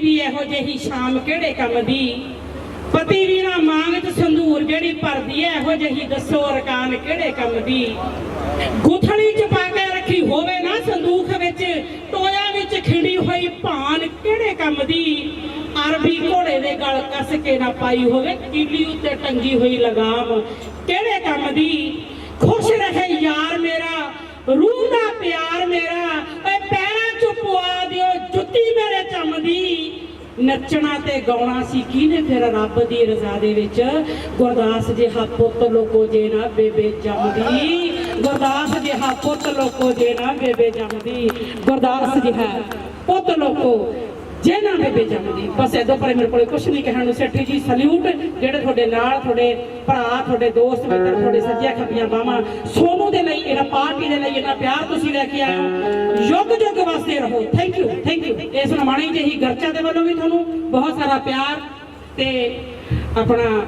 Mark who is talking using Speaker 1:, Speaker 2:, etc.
Speaker 1: ਵੀ ਇਹੋ ਜਿਹੀ ਸ਼ਾਮ ਕਿਹੜੇ ਕੰਮ ਦੀ? ਪਤੀ ਵੀ ਨਾ ਮੰਗ ਸੰਧੂਰ ਜਿਹੜੀ ਭਰਦੀ ਐ ਇਹੋ ਜਿਹੀ ਦੱਸੋ ਅਰਕਾਨ ਕਿਹੜੇ ਕੰਮ ਦੀ? ਗੁੱਥੜੀ ਚ ਪਾ ਕੇ ਰੱਖੀ ਹੋਵੇ ਨਾ ਸੰਦੂਖ ਵਿੱਚ, ਟੋਇਆ ਵਿੱਚ ਖਿੰਡੀ ਹੋਈ ਭਾਨ ਕਿਹੜੇ ਕੰਮ ਦੀ? ਅਰਬੀ ਘੋੜੇ ਦੇ ਗਲ ਕੱਸ ਕੇ ਨਾ ਪਾਈ ਹੋਵੇ, ਕੀਲੀ ਉੱਤੇ ਟੰਗੀ ਹੋਈ ਲਗਾਮ ਕਿਹੜੇ ਕੰਮ ਦੀ? ਖੁਸ਼ ਰਹੇ ਯਾਰ ਮੇਰਾ ਰੂਹ ਦਾ ਪਿਆਰ ਮੇਰਾ ਓਏ ਪੈਰਾਂ ਚ ਪਵਾ ਦਿਓ ਜੁੱਤੀ ਮੇਰੇ ਚੰਮਦੀ ਨੱਚਣਾ ਤੇ ਗਾਉਣਾ ਸੀ, ਕਿਹਨੇ ਫਿਰ ਰੱਬ ਦੀ ਰਜ਼ਾ ਦੇ ਵਿੱਚ? ਗੁਰਦਾਸ ਜਿਹਾ ਪੁੱਤ ਲੋਕੋ ਜੇ ਨਾ ਬੇਬੇ ਜੰਮਦੀ। ਗੁਰਦਾਸ ਜਿਹਾ ਪੁੱਤ ਲੋਕੋ ਜੇ ਨਾ ਬੇਬੇ ਜੰਮਦੀ। ਗੁਰਦਾਸ ਜਿਹਾ ਪੁੱਤ ਲੋਕੋ ਜੇ ਨਾ ਬੇਬੇ ਜੰਮਦੀ। ਬਸ ਇਹਦੋਂ ਪਰੇ ਮੇਰੇ ਕੋਲੇ ਕੁਝ ਨਹੀਂ ਕਹਿਣ ਨੂੰ ਸੇਠੀ ਜੀ ਸਲੂਟ ਜਿਹੜੇ ਤੁਹਾਡੇ ਨਾਲ, ਤੁਹਾਡੇ ਭਰਾ, ਤੁਹਾਡੇ ਦੋਸਤ, ਮਿੱਤਰ, ਤੁਹਾਡੇ ਸੱਜਿਆ ਖੱਬੀਆਂ ਬਾਹਾਂ, ਸੋਨੂ ਦੇ ਲਈ, ਇਹਨਾਂ ਪਾਰਟੀ ਦੇ ਲਈ ਇਹਨਾਂ ਪਿਆਰ ਤੁਸੀਂ ਲੈ ਕੇ ਆਏ ਹੋ। ਯੁੱਗ ਯੁੱਗ ਵਾਸਤੇ ਰਹੋ। ਥੈਂਕ ਯੂ ਥੈਂਕ ਯੂ ਇਸ ਨਮਾਣੀ ਜਿਹੀ ਗਰਚਾ ਦੇ ਵੱਲੋਂ ਵੀ ਤੁਹਾਨੂੰ ਬਹੁਤ ਸਾਰਾ ਪਿਆਰ ਤੇ ਆਪਣਾ